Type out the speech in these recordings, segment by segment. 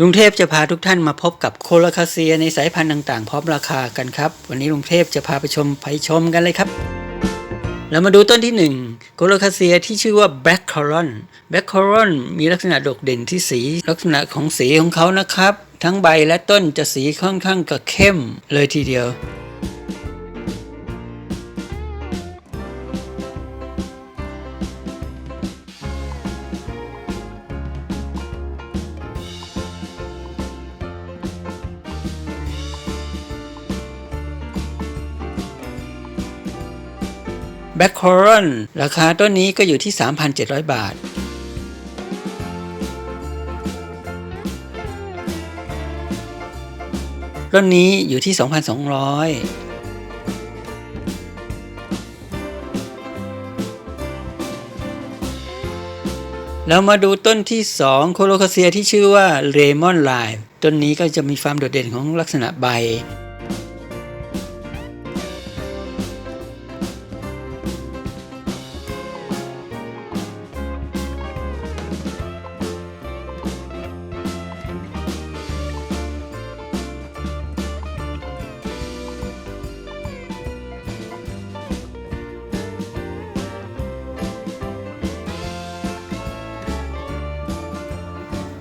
ลุงเทพจะพาทุกท่านมาพบกับโคโลคาเซียในสายพันธุ์ต่างๆ พร้อมราคากันครับ วันนี้ลุงเทพจะพาไปชมไปชมกันเลยครับ เรามาดูต้นที่ 1 โคโลคาเซียที่ชื่อว่า Black Coron Black Coron มีลักษณะโดดเด่นที่สี ลักษณะของสีของเขานะครับ ทั้งใบและต้นจะสีค่อนข้างกับเข้มเลยทีเดียว แบ็คคอรอนราคาต้นนี้ก็อยู่ที่ 3,700 บาท ต้นนี้อยู่ที่ 2,200แล้วมาดูต้นที่ 2 โคโลคาเซียที่ชื่อว่าเลมอนไลน์ต้นนี้ก็จะมีความโดดเด่นของลักษณะใบ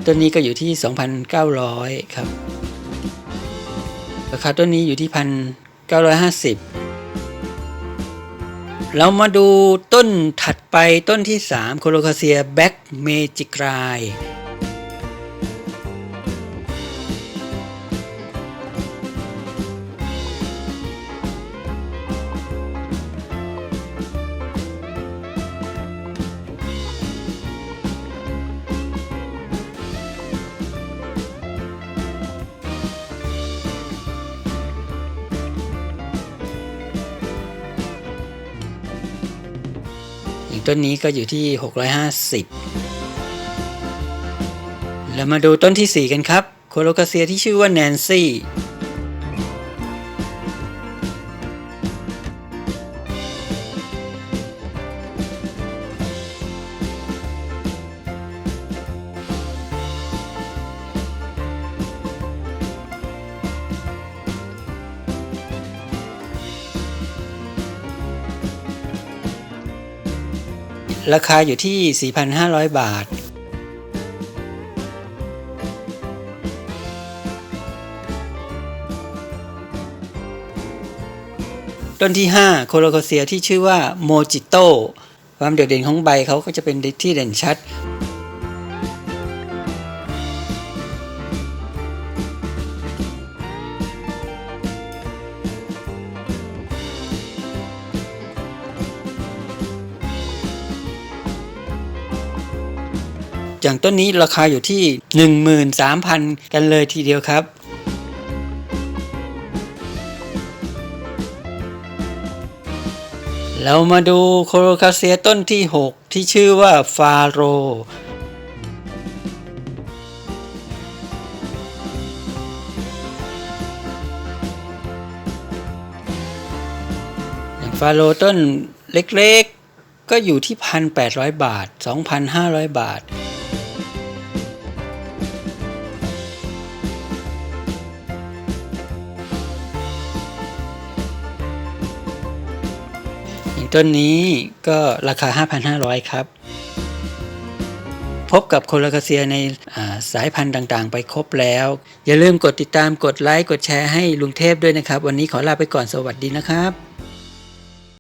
ต้นนี้ก็อยู่ที่ 2,900 ครับ ราคาต้นนี้อยู่ที่ 1,950 เรามาดูต้นถัดไปต้นที่ 3 โคโลคาเซียแบ็กเมจิกราย ต้นนี้ก็อยู่ที่ 650 แล้วมาดูต้นที่ 4 กันครับ โคโลคาเซียที่ชื่อว่าแนนซี่ ราคาอยู่ที่ 4,500 บาท ต้นที่ 5 โคโลคเซียที่ชื่อว่าโมจิโต ความโดดเด่นของใบเขาก็จะเป็นที่เด่นชัด อย่างต้นนี้ราคาอยู่ที่ 13,000 กันเลยทีเดียวครับเรามาดูโคโลคาเซียต้นที่ 6 ที่ชื่อว่าฟาโร อย่างฟาโรต้นเล็กๆ ก็อยู่ที่ 1,800 บาท 2,500 บาท ต้นนี้ก็ราคา 5,500 ครับ พบกับโคโลคาเซียในสายพันธุ์ต่างๆ ไปครบแล้ว อย่าลืมกดติดตามกดไลค์ กดแชร์ให้ลุงเทพด้วยนะครับ วันนี้ขอลาไปก่อนสวัสดีนะครับ